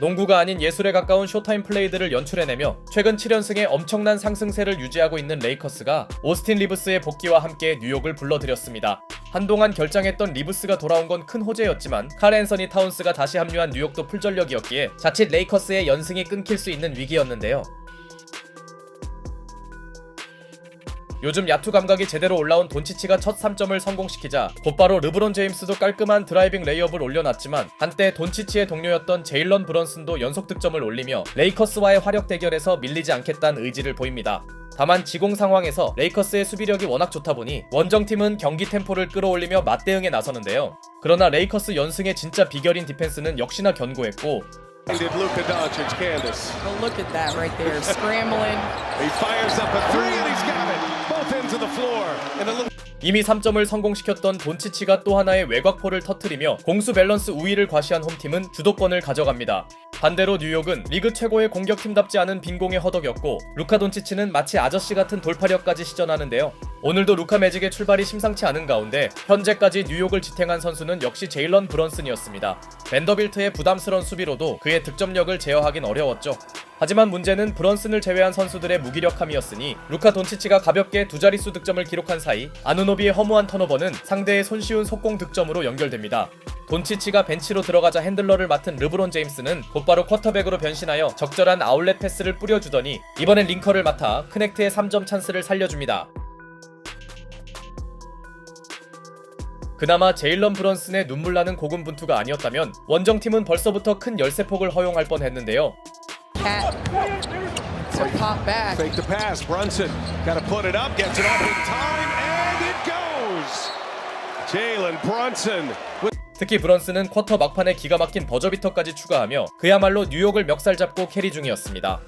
농구가 아닌 예술에 가까운 쇼타임 플레이들을 연출해내며 최근 7연승에 엄청난 상승세를 유지하고 있는 레이커스가 오스틴 리브스의 복귀와 함께 뉴욕을 불러들였습니다. 한동안 결장했던 리브스가 돌아온 건 큰 호재였지만 칼 앤서니 타운스가 다시 합류한 뉴욕도 풀전력이었기에 자칫 레이커스의 연승이 끊길 수 있는 위기였는데요. 요즘 야투 감각이 제대로 올라온 돈치치가 첫 3점을 성공시키자 곧바로 르브론 제임스도 깔끔한 드라이빙 레이업을 올려놨지만 한때 돈치치의 동료였던 제일런 브런슨도 연속 득점을 올리며 레이커스와의 화력 대결에서 밀리지 않겠다는 의지를 보입니다. 다만 지공 상황에서 레이커스의 수비력이 워낙 좋다 보니 원정팀은 경기 템포를 끌어올리며 맞대응에 나서는데요. 그러나 레이커스 연승의 진짜 비결인 디펜스는 역시나 견고했고 Did Luka Doncic, Candace. Oh, look at that right there, scrambling. He fires up a three and he's got it. Both ends of the floor. And a little 이미 3점을 성공시켰던 돈치치가 또 하나의 외곽포를 터트리며 공수 밸런스 우위를 과시한 홈팀은 주도권을 가져갑니다. 반대로 뉴욕은 리그 최고의 공격팀답지 않은 빈공에 허덕였고 루카 돈치치는 마치 아저씨 같은 돌파력까지 시전하는데요. 오늘도 루카 매직의 출발이 심상치 않은 가운데 현재까지 뉴욕을 지탱한 선수는 역시 제일런 브런슨이었습니다. 벤더빌트의 부담스러운 수비로도 그의 득점력을 제어하긴 어려웠죠. 하지만 문제는 브런슨을 제외한 선수들의 무기력함이었으니 루카 돈치치가 가볍게 두 자릿수 득점을 기록한 사이 아누노비의 허무한 턴오버는 상대의 손쉬운 속공 득점으로 연결됩니다. 돈치치가 벤치로 들어가자 핸들러를 맡은 르브론 제임스는 곧바로 쿼터백으로 변신하여 적절한 아울렛 패스를 뿌려주더니 이번엔 링커를 맡아 크넥트의 3점 찬스를 살려줍니다. 그나마 제일런 브런슨의 눈물 나는 고군분투가 아니었다면 원정팀은 벌써부터 큰 열세폭을 허용할 뻔했는데요. Fake the pass. Brunson got to put it up. Gets it off in time. And it goes. Jalen Brunson with 특히 브런슨은 쿼터 막판에 기가 막힌 버저비터까지 추가하며 그야말로 뉴욕을 멱살 잡고 캐리 중이었습니다.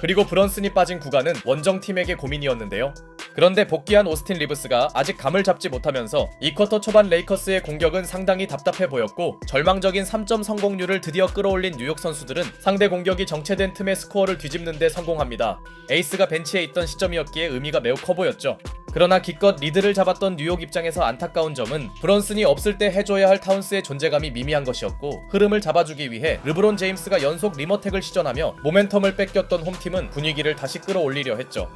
그리고 브런슨이 빠진 구간은 원정팀에게 고민이었는데요. 그런데 복귀한 오스틴 리브스가 아직 감을 잡지 못하면서 이 쿼터 초반 레이커스의 공격은 상당히 답답해 보였고 절망적인 3점 성공률을 드디어 끌어올린 뉴욕 선수들은 상대 공격이 정체된 틈에 스코어를 뒤집는 데 성공합니다. 에이스가 벤치에 있던 시점이었기에 의미가 매우 커 보였죠. 그러나 기껏 리드를 잡았던 뉴욕 입장에서 안타까운 점은 브런슨이 없을 때 해줘야 할 타운스의 존재감이 미미한 것이었고 흐름을 잡아주기 위해 르브론 제임스가 연속 리머텍을 시전하며 모멘텀을 뺏겼던 홈팀은 분위기를 다시 끌어올리려 했죠.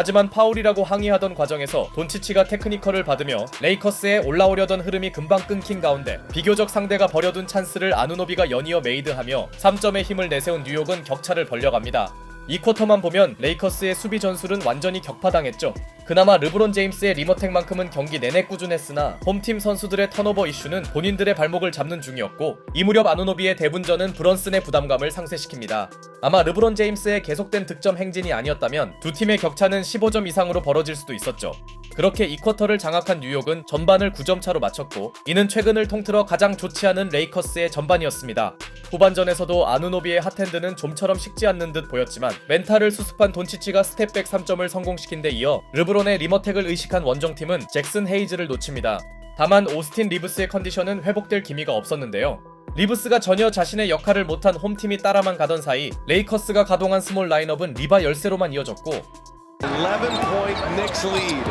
하지만 파울이라고 항의하던 과정에서 돈치치가 테크니컬을 받으며 레이커스에 올라오려던 흐름이 금방 끊긴 가운데 비교적 상대가 버려둔 찬스를 아누노비가 연이어 메이드하며 3점의 힘을 내세운 뉴욕은 격차를 벌려갑니다. 이 쿼터만 보면 레이커스의 수비 전술은 완전히 격파당했죠. 그나마 르브론 제임스의 리머텍만큼은 경기 내내 꾸준했으나 홈팀 선수들의 턴오버 이슈는 본인들의 발목을 잡는 중이었고 이 무렵 아누노비의 대분전은 브런슨의 부담감을 상쇄시킵니다. 아마 르브론 제임스의 계속된 득점 행진이 아니었다면 두 팀의 격차는 15점 이상으로 벌어질 수도 있었죠. 그렇게 이 쿼터를 장악한 뉴욕은 전반을 9점 차로 마쳤고 이는 최근을 통틀어 가장 좋지 않은 레이커스의 전반이었습니다. 후반전에서도 아누노비의 핫핸드는 좀처럼 식지 않는 듯 보였지만 멘탈을 수습한 돈치치가 스텝백 3점을 성공시킨 데 이어 르브론의 리머텍을 의식한 원정팀은 잭슨 헤이즈를 놓칩니다. 다만 오스틴 리브스의 컨디션은 회복될 기미가 없었는데요. 리브스가 전혀 자신의 역할을 못한 홈팀이 따라만 가던 사이 레이커스가 가동한 스몰 라인업은 리바 열세로만 이어졌고 11 point Knicks lead.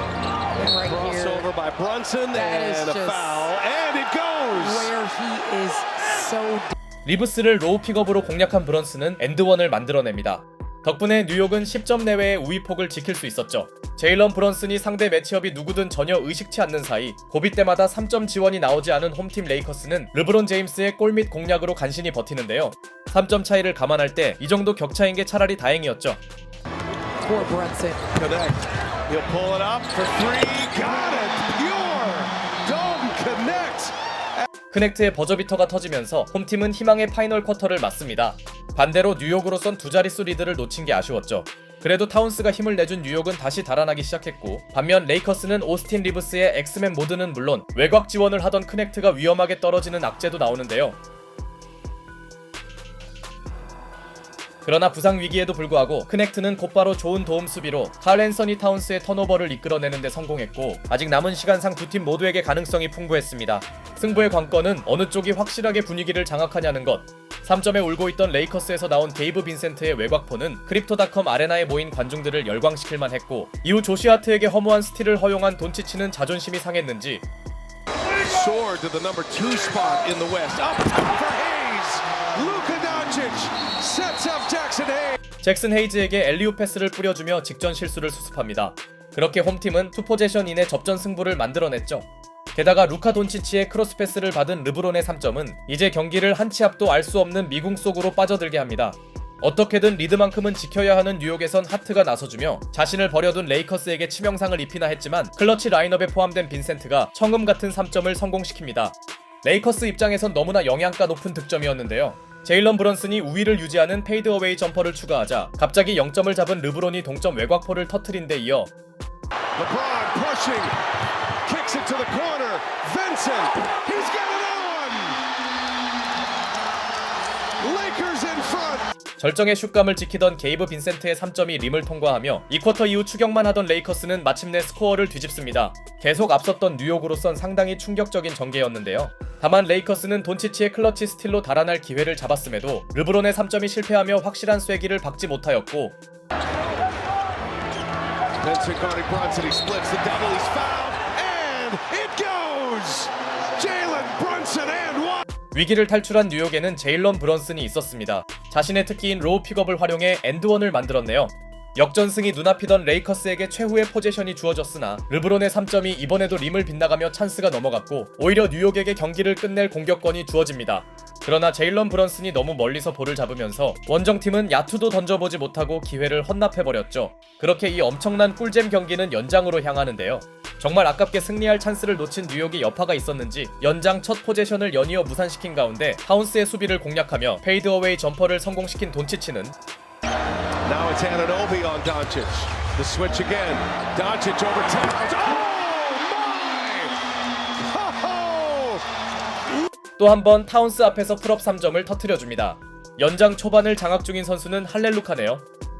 Right here, Crossover by Brunson That and a foul. And it goes. where he is so 리브스를 로우 픽업으로 공략한 브런슨은 엔드원을 만들어냅니다. 덕분에 뉴욕은 10점 내외의 우위폭을 지킬 수 있었죠. 제일런 브런슨이 상대 매치업이 누구든 전혀 의식치 않는 사이 고비 때마다 3점 지원이 나오지 않은 홈팀 레이커스는 르브론 제임스의 골및 공략으로 간신히 버티는데요. 3점 차이를 감안할 때 이 정도 격차인 게 차라리 다행이었죠. Poor Brunson. Connect. He'll pull it up for three. Got it. Pure. Don't connect. 크넥트의 버저비터가 터지면서 홈팀은 희망의 파이널 쿼터를 맞습니다. 반대로 뉴욕으로선 두 자릿수 리드를 놓친 게 아쉬웠죠. 그래도 타운스가 힘을 내준 뉴욕은 다시 달아나기 시작했고 반면 레이커스는 오스틴 리브스의 엑스맨 모드는 물론 외곽 지원을 하던 크넥트가 위험하게 떨어지는 악재도 나오는데요. 그러나 부상 위기에도 불구하고 크넥트는 곧바로 좋은 도움 수비로 칼 앤서니 타운스의 턴오버를 이끌어내는 데 성공했고 아직 남은 시간상 두 팀 모두에게 가능성이 풍부했습니다. 승부의 관건은 어느 쪽이 확실하게 분위기를 장악하냐는 것. 3점에 울고 있던 레이커스에서 나온 데이브 빈센트의 외곽포는 크립토닷컴 아레나에 모인 관중들을 열광시킬만 했고 이후 조시 하트에게 허무한 스틸을 허용한 돈치치는 자존심이 상했는지 soared to the number two spot in the West. Up top for Hayes. Luka Doncic sets up Jackson Hayes. 잭슨 헤이즈에게 엘리오 패스를 뿌려주며 직전 실수를 수습합니다. 그렇게 홈팀은 투포제션 인의 접전 승부를 만들어냈죠. 게다가 루카 돈치치의 크로스 패스를 받은 르브론의 3점은 이제 경기를 한 치 앞도 알 수 없는 미궁 속으로 빠져들게 합니다. 어떻게든 리드만큼은 지켜야 하는 뉴욕에선 하트가 나서주며 자신을 버려둔 레이커스에게 치명상을 입히나 했지만 클러치 라인업에 포함된 빈센트가 청음 같은 3점을 성공시킵니다. 레이커스 입장에선 너무나 영양가 높은 득점이었는데요. 제일런 브런슨이 우위를 유지하는 페이드어웨이 점퍼를 추가하자 갑자기 0점을 잡은 르브론이 동점 외곽포를 터트린 데 이어. 절정의 슛감을 지키던 게이브 빈센트의 3점이 림을 통과하며 이 쿼터 이후 추격만 하던 레이커스는 마침내 스코어를 뒤집습니다. 계속 앞섰던 뉴욕으로선 상당히 충격적인 전개였는데요. 다만 레이커스는 돈치치의 클러치 스틸로 달아날 기회를 잡았음에도 르브론의 3점이 실패하며 확실한 쐐기를 박지 못하였고 Vincent guarding Brunson. He splits the double. He's fouled, and it goes. Jalen Brunson and one. 위기를 탈출한 뉴욕에는 제일런 브런슨이 있었습니다. 자신의 특기인 로우 픽업을 활용해 엔드원을 만들었네요. 역전승이 눈앞이던 레이커스에게 최후의 포지션이 주어졌으나 르브론의 3점이 이번에도 림을 빗나가며 찬스가 넘어갔고 오히려 뉴욕에게 경기를 끝낼 공격권이 주어집니다. 그러나 제일런 브런슨이 너무 멀리서 볼을 잡으면서 원정팀은 야투도 던져보지 못하고 기회를 헌납해버렸죠. 그렇게 이 엄청난 꿀잼 경기는 연장으로 향하는데요. 정말 아깝게 승리할 찬스를 놓친 뉴욕이 여파가 있었는지 연장 첫 포제션을 연이어 무산시킨 가운데 하운스의 수비를 공략하며 페이드어웨이 점퍼를 성공시킨 돈치치는 Now it's Ananobi on Doncic. The switch again. Doncic over Towns. Oh my! Ho-ho! 또한 번 타운스 앞에서 풀업 3점을 터트려줍니다. 연장 초반을 장악 중인 선수는 할렐루카네요.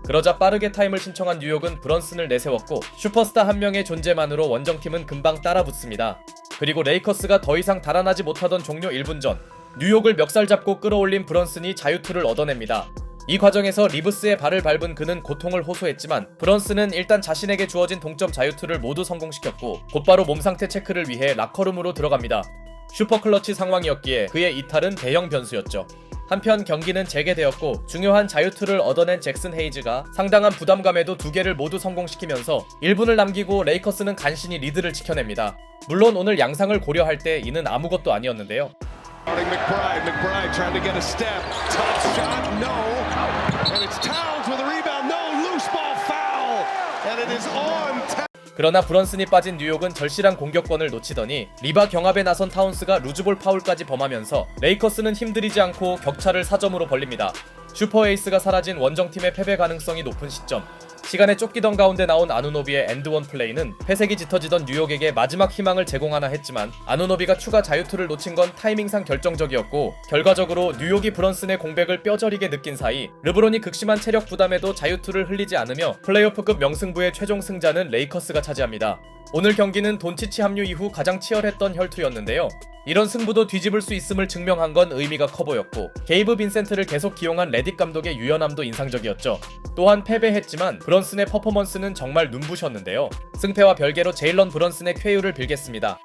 그러자 빠르게 타임을 신청한 뉴욕은 브런슨을 내세웠고 슈퍼스타 한 명의 존재만으로 원정팀은 금방 따라붙습니다. 그리고 레이커스가 더 이상 달아나지 못하던 종료 1분 전 뉴욕을 멱살 잡고 끌어올린 브런슨이 자유투를 얻어냅니다. 이 과정에서 리브스의 발을 밟은 그는 고통을 호소했지만 브런슨은 일단 자신에게 주어진 동점 자유투를 모두 성공시켰고 곧바로 몸 상태 체크를 위해 라커룸으로 들어갑니다. 슈퍼클러치 상황이었기에 그의 이탈은 대형 변수였죠. 한편 경기는 재개되었고 중요한 자유투를 얻어낸 잭슨 헤이즈가 상당한 부담감에도 두 개를 모두 성공시키면서 1분을 남기고 레이커스는 간신히 리드를 지켜냅니다. 물론 오늘 양상을 고려할 때 이는 아무것도 아니었는데요. 그러나 브런슨이 빠진 뉴욕은 절실한 공격권을 놓치더니 리바 경합에 나선 타운스가 루즈볼 파울까지 범하면서 레이커스는 힘들이지 않고 격차를 4점으로 벌립니다. 슈퍼 에이스가 사라진 원정팀의 패배 가능성이 높은 시점. 시간에 쫓기던 가운데 나온 아누노비의 엔드원 플레이는 회색이 짙어지던 뉴욕에게 마지막 희망을 제공하나 했지만 아누노비가 추가 자유투를 놓친 건 타이밍상 결정적이었고 결과적으로 뉴욕이 브런슨의 공백을 뼈저리게 느낀 사이 르브론이 극심한 체력 부담에도 자유투를 흘리지 않으며 플레이오프급 명승부의 최종 승자는 레이커스가 차지합니다. 오늘 경기는 돈치치 합류 이후 가장 치열했던 혈투였는데요. 이런 승부도 뒤집을 수 있음을 증명한 건 의미가 커 보였고 게이브 빈센트를 계속 기용한 레딕 감독의 유연함도 인상적이었죠. 또한 패배했지만 브런슨의 퍼포먼스는 정말 눈부셨는데요. 승패와 별개로 제일런 브런슨의 쾌유를 빌겠습니다.